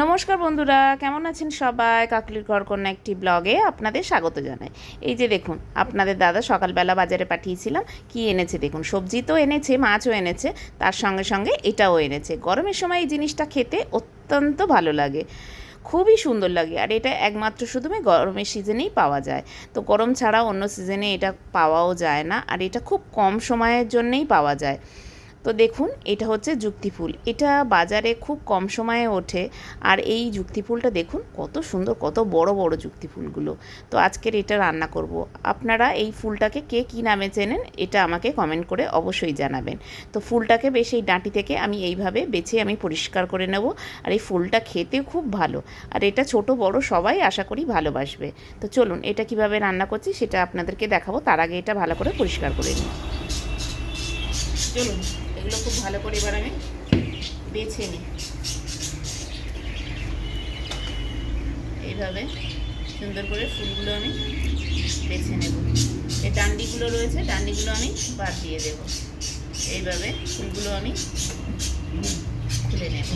নমস্কার বন্ধুরা, কেমন আছেন সবাই? কাকলির ঘরকন্যা একটি ব্লগে আপনাদের স্বাগত জানাই। এই যে দেখুন, আপনাদের দাদা সকালবেলা বাজারে পাঠিয়েছিলাম, কি এনেছে দেখুন? সবজি তো এনেছে, মাছও এনেছে, তার সঙ্গে সঙ্গে এটাও এনেছে। গরমের সময় এই জিনিসটা খেতে অত্যন্ত ভালো লাগে, খুবই সুন্দর লাগে। আর এটা একমাত্র শুধু গরমের সিজনেই পাওয়া যায়। তো গরম ছাড়া অন্য সিজনে এটা পাওয়াও যায় না, আর এটা খুব কম সময়ের জন্যেই পাওয়া যায়। তো দেখুন, এটা হচ্ছে যুক্তি ফুল এটা বাজারে খুব কম সময়ে ওঠে আর এই যুক্তি ফুলটা দেখুন, কত সুন্দর, কত বড় বড় যুক্তি ফুলগুলো তো আজকের এটা রান্না করব। আপনারা এই ফুলটাকে কে কী নামে চেনেন, এটা আমাকে কমেন্ট করে অবশ্যই জানাবেন। তো ফুলটাকে বেশ এই ডাঁটি থেকে আমি এইভাবে বেছে আমি পরিষ্কার করে নেব আর এই ফুলটা খেতে খুব ভালো। আর এটা ছোট, বড় সবাই আশা করি ভালোবাসবে। তো চলুন, এটা কীভাবে রান্না করছি সেটা আপনাদেরকে দেখাবো। তার আগে এটা ভালো করে পরিষ্কার করে নিই। চলুন। এগুলো খুব ভালো করে এবার আমি বেছে নিই। এইভাবে সুন্দর করে ফুলগুলো আমি বেছে নেব। এই ডান্ডিগুলো রয়েছে, ডান্ডিগুলো আমি বাদ দিয়ে দেব। এইভাবে ফুলগুলো আমি খুলে নেব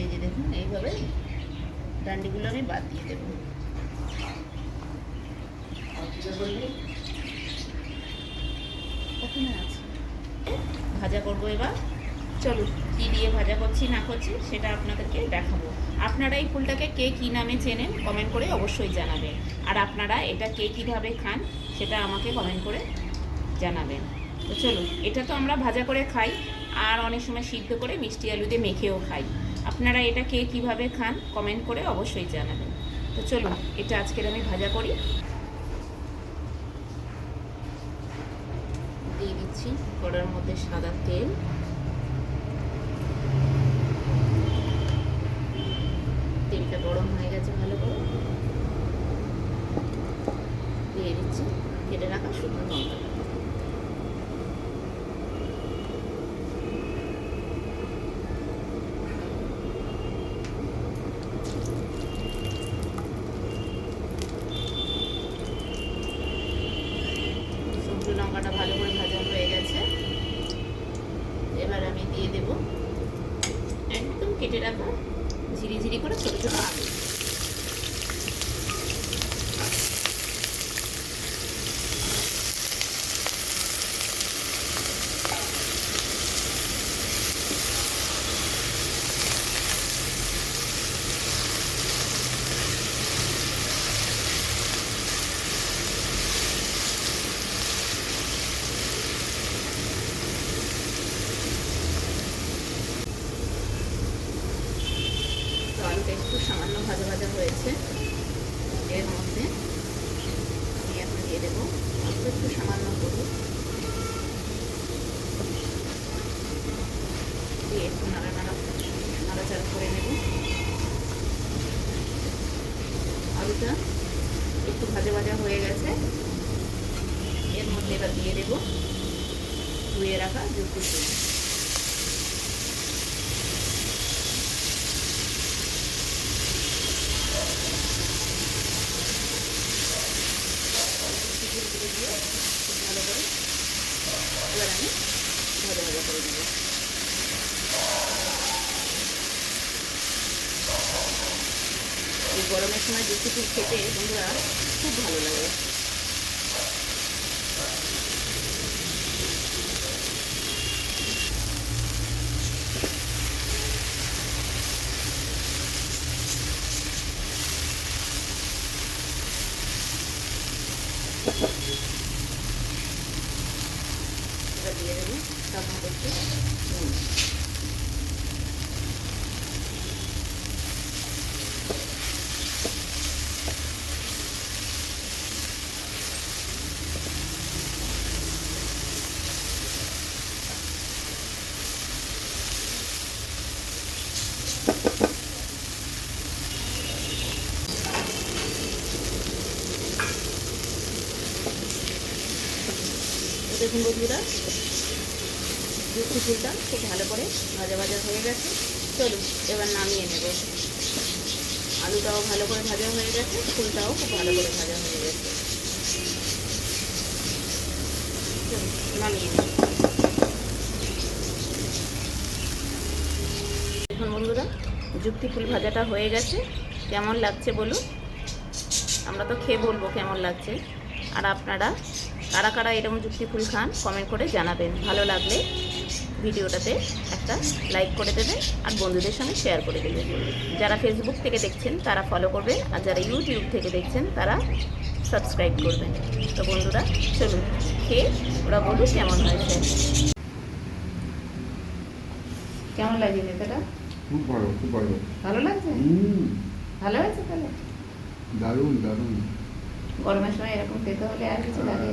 এই যে দেখুন এইভাবে ডান্ডিগুলো আমি বাদ দিয়ে দেবো। ভাজা করব এবার। চলুন, কী দিয়ে ভাজা করছি, না করছি, সেটা আপনাদেরকে দেখাবো। আপনারা এই ফুলটাকে কে কী নামে চেনেন কমেন্ট করে অবশ্যই জানাবেন। আর আপনারা এটা কে কীভাবে খান, সেটা আমাকে কমেন্ট করে জানাবেন। তো চলুন, এটা তো আমরা ভাজা করে খাই, আর অনেক সময় সিদ্ধ করে মিষ্টি আলু দিয়ে মেখেও খাই। আপনারা এটা কে কীভাবে খান কমেন্ট করে অবশ্যই জানাবেন। তো চলুন, এটা আজকের আমি ভাজা করি। দিয়ে দিচ্ছি কড়ার মধ্যে সাদা তেল। তেলটা গরম হয়ে গেছে ভালো করে। দিয়ে দিচ্ছি, কেটে রাখা শুকনো লঙ্কাটা ভালো করে ভাজা হয়ে গেছে এবার আমি দিয়ে দেব একদম কেটে রাখা ঝিরি ঝিরি করে ছোটো ছোটো আলু তো আলুটা একটু সামান্য হয়েছে এর মধ্যে আমি এখন দিয়ে দেবো। অল্প একটু সামান্য হলুদ। দিয়ে একটু নাড়া নাড়া নাড়াচাড়া করে নেব। আলুটা একটু ভাজা ভাজা হয়ে গেছে। এর মধ্যে এবার দিয়ে দেবো ধুয়ে রাখা যুক্তি দিয়ে খুব ভালো করে এবার আমি ভাজা ভাজা এই গরমের সময় ফুল খেতে বন্ধুরা খুব ভালো লাগে। এবার দিয়ে দেবো তখন একটু নুন দেখুন বন্ধুরা যুক্তি ফুলটা খুব ভালো করে ভাজা ভাজা হয়ে গেছে। চলুন এবার নামিয়ে নেব। আলুটাও ভালো করে ভাজা হয়ে গেছে, ফুলটাও খুব ভালো করে ভাজা হয়ে গেছে। নামিয়ে দেখুন বন্ধুরা, যুক্তি ফুল ভাজাটা হয়ে গেছে। কেমন লাগছে বলুন আমরা তো খেয়ে বলব কেমন লাগছে। আর আপনারা, কারা কারা এরকম যুক্তি ফুল খান কমেন্ট করে জানাবেন। ভালো লাগলে ভিডিওটাতে একটা লাইক করে দেবেন আর বন্ধুদের সঙ্গে শেয়ার করে দেবেন যারা ফেসবুক থেকে দেখছেন তারা ফলো করবেন আর যারা ইউটিউব থেকে দেখছেন তারা সাবস্ক্রাইব করবেন তো বন্ধুরা চলুন খেয়ে ওরা বলুন কেমন হয়েছে। কেমন লাগে নেতাটা খুব ভালো খুব ভালো। ভালো লাগছে? ভালো হয়েছে তাহলে? দারুণ দারুণ। গরমের সময় এরকম খেতে হলে আর কিছু লাগে?